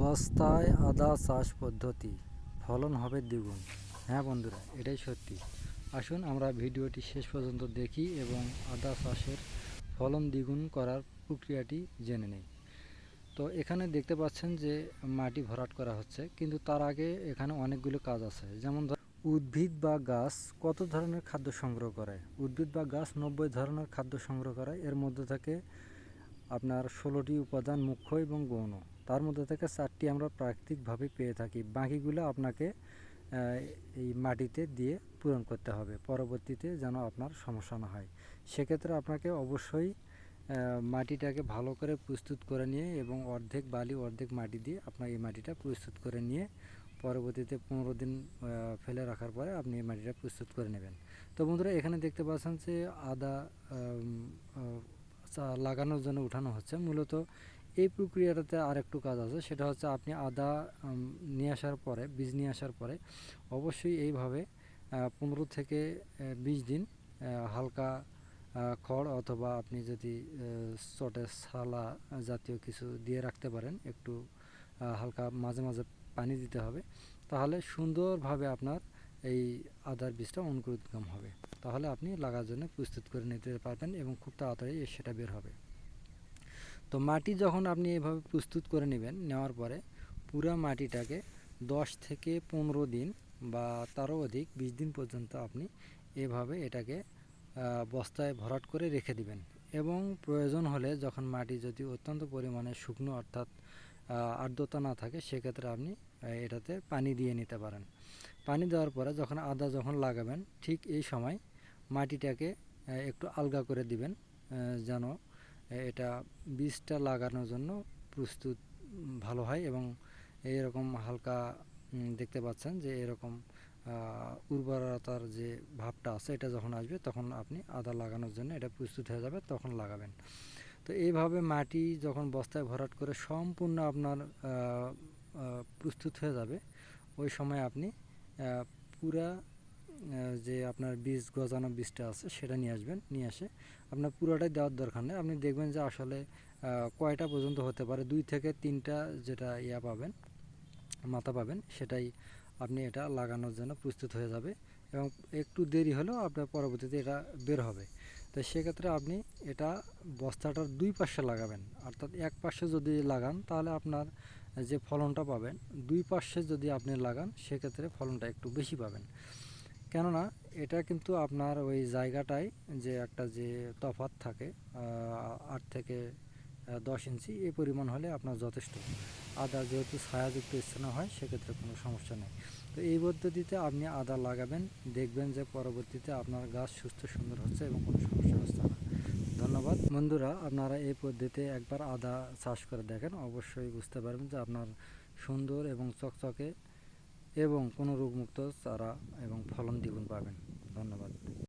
বস্তায় আদা চাষ পদ্ধতি, ফলন হবে দ্বিগুণ। হ্যাঁ বন্ধুরা, এটাই সত্যি। আসুন আমরা ভিডিওটি শেষ পর্যন্ত দেখি এবং আদা চাষের ফলন দ্বিগুণ করার প্রক্রিয়াটি জেনে নেই। তো এখানে দেখতে পাচ্ছেন যে মাটি ভরাট করা হচ্ছে, কিন্তু তার আগে এখানে অনেকগুলো কাজ আছে। যেমন উদ্ভিদ বা গাছ কত ধরনের খাদ্য সংগ্রহ করে? উদ্ভিদ বা গাছ নব্বই ধরনের খাদ্য সংগ্রহ করে। এর মধ্যে থেকে আপনার ষোলোটি উপাদান, মুখ্য এবং গৌণ। তার মধ্যে থেকে চারটি আমরা প্রাকৃতিকভাবে পেয়ে থাকি। বাকিগুলো আপনাকে এই মাটিতে দিয়ে পূরণ করতে হবে। পরবর্তীতে যেন আপনার সমস্যা না হয়। সেক্ষেত্রে আপনাকে অবশ্যই মাটিটাকে ভালো করে প্রস্তুত করে নিয়ে এবং অর্ধেক বালি, অর্ধেক মাটি দিয়ে আপনার এই মাটিটা প্রস্তুত করে নিয়ে পরবর্তীতে পনেরো দিন ফেলে রাখার পরে আপনি এই মাটিটা প্রস্তুত করে নেবেন। তো বন্ধুরা, এখানে দেখতে পাচ্ছেন যে আদা লাগানোর জন্য উঠানো হচ্ছে। মূলত এই প্রক্রিয়াটাতে আর একটু কাজ আছে, সেটা হচ্ছে আপনি আদা নিয়ে আসার পরে, বীজ নিয়ে আসার পরে অবশ্যই এইভাবে পনেরো থেকে বিশ দিন হালকা খড় অথবা আপনি যদি চটে সালা জাতীয় কিছু দিয়ে রাখতে পারেন, একটু হালকা মাঝে মাঝে পানি দিতে হবে, তাহলে সুন্দরভাবে আপনার এই আদার বীজটা অঙ্কুরোদ্গম হবে। তাহলে আপনি লাগার জন্য প্রস্তুত করে নিতে পারবেন এবং খুব তাড়াতাড়ি সেটা বের হবে। তো মাটি যখন আপনি এভাবে প্রস্তুত করে নেবেন, নেওয়ার পরে পুরা মাটিটাকে দশ থেকে পনেরো দিন বা তারও অধিক, বিশ দিন পর্যন্ত আপনি এভাবে এটাকে বস্তায় ভরাট করে রেখে দিবেন। এবং প্রয়োজন হলে যখন মাটি যদি অত্যন্ত পরিমাণে শুকনো অর্থাৎ আর্দ্রতা না থাকে, সেক্ষেত্রে আপনি এটাতে পানি দিয়ে নিতে পারেন। পানি দেওয়ার পরে যখন আদা যখন লাগাবেন, ঠিক এই সময় মাটিটাকে একটু আলগা করে দিবেন যেন এটা বীজটা লাগানোর জন্য প্রস্তুত ভালো হয় এবং এইরকম হালকা দেখতে পাচ্ছেন যে এরকম উর্বরতার যে ভাবটা আছে এটা যখন আসবে তখন আপনি আদা লাগানোর জন্য এটা প্রস্তুত হয়ে যাবে, তখন লাগাবেন। তো এইভাবে মাটি যখন বস্তায় ভরাট করে সম্পূর্ণ আপনার প্রস্তুত হয়ে যাবে, ওই সময় আপনি পুরা যে আপনার বীজ গজানো বীজটা আছে, সেটা নিয়ে আসবেন, নিয়ে আসে আপনার পুরোটাই দেওয়ার দরকার নেই। আপনি দেখবেন যে আসলে কয়টা পর্যন্ত হতে পারে, দুই থেকে তিনটা যেটা ইয়া পাবেন, মাথা পাবেন, সেটাই আপনি এটা লাগানোর জন্য প্রস্তুত হয়ে যাবে এবং একটু দেরি হলেও আপনার পরবর্তীতে এটা বের হবে। তো সেক্ষেত্রে আপনি এটা বস্তাটার দুই পাশে লাগাবেন, অর্থাৎ এক পাশে যদি লাগান, তাহলে আপনার যে ফলনটা পাবেন, দুই পাশে যদি আপনি লাগান, সেক্ষেত্রে ফলনটা একটু বেশি পাবেন। কেননা এটা কিন্তু আপনার ওই জায়গাটায় যে একটা যে তফাৎ থাকে আট থেকে দশ ইঞ্চি, এই পরিমাণ হলে আপনার যথেষ্ট। আদা যেহেতু ছায়াযুক্ত স্থানে হয়, সেক্ষেত্রে কোনো সমস্যা নেই। তো এই পদ্ধতিতে আপনি আদা লাগাবেন, দেখবেন যে পরবর্তীতে আপনার গাছ সুস্থ, সুন্দর হচ্ছে এবং কোনো সমস্যা হচ্ছে না। ধন্যবাদ। বন্ধুরা, আপনারা এই পদ্ধতিতে একবার আদা চাষ করে দেখেন। অবশ্যই বুঝতে পারবেন যে আপনার সুন্দর এবং চকচকে এবং কোনো রোগমুক্ত চারা এবং ফলন দ্বিগুণ পাবেন। ধন্যবাদ।